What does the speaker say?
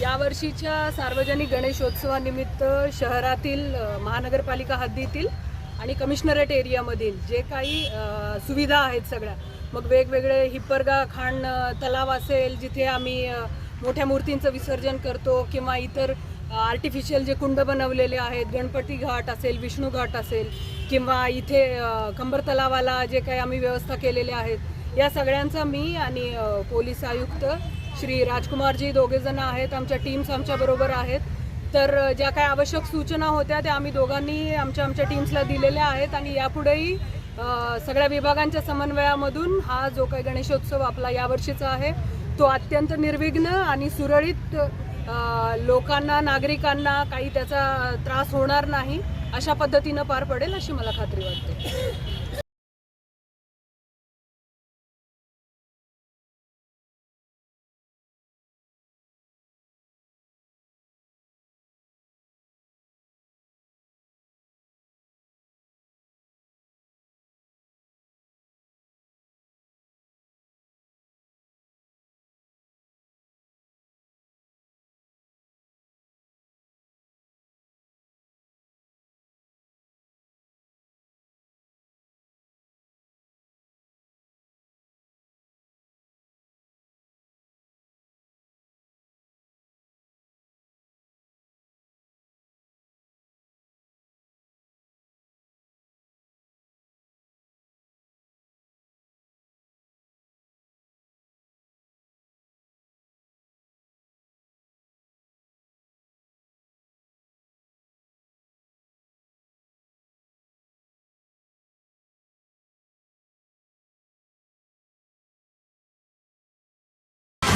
यावर्षीच्या सार्वजनिक गणेशोत्सवानिमित्त शहरातील महानगरपालिका हद्दीतील आणि कमिशनरेट एरियामधील जे काही सुविधा आहेत सगळ्या मग वेगवेगळे हिप्परगा खाण तलाव असेल जिथे आम्ही मोठ्या मूर्तींचं विसर्जन करतो किंवा इतर आर्टिफिशियल जे कुंड बनवलेले आहेत गणपती घाट असेल विष्णू घाट असेल किंवा इथे कंबर तलावाला जे काही आम्ही व्यवस्था केलेल्या आहेत या सगळ्यांचा मी आणि पोलीस आयुक्त श्री राजकुमारजी दोघे जण आहेत आमच्या टीम्स आमच्याबरोबर आहेत. तर ज्या काही आवश्यक सूचना होत्या त्या आम्ही दोघांनी आमच्या आमच्या टीम्सला दिलेल्या आहेत आणि यापुढेही सगळ्या विभागांच्या समन्वयामधून हा जो काही गणेशोत्सव आपला यावर्षीचा आहे तो अत्यंत निर्विघ्न आणि सुरळीत लोकांना नागरिकांना काही त्याचा त्रास होणार नाही अशा पद्धतीनं पार पडेल अशी मला खात्री वाटते.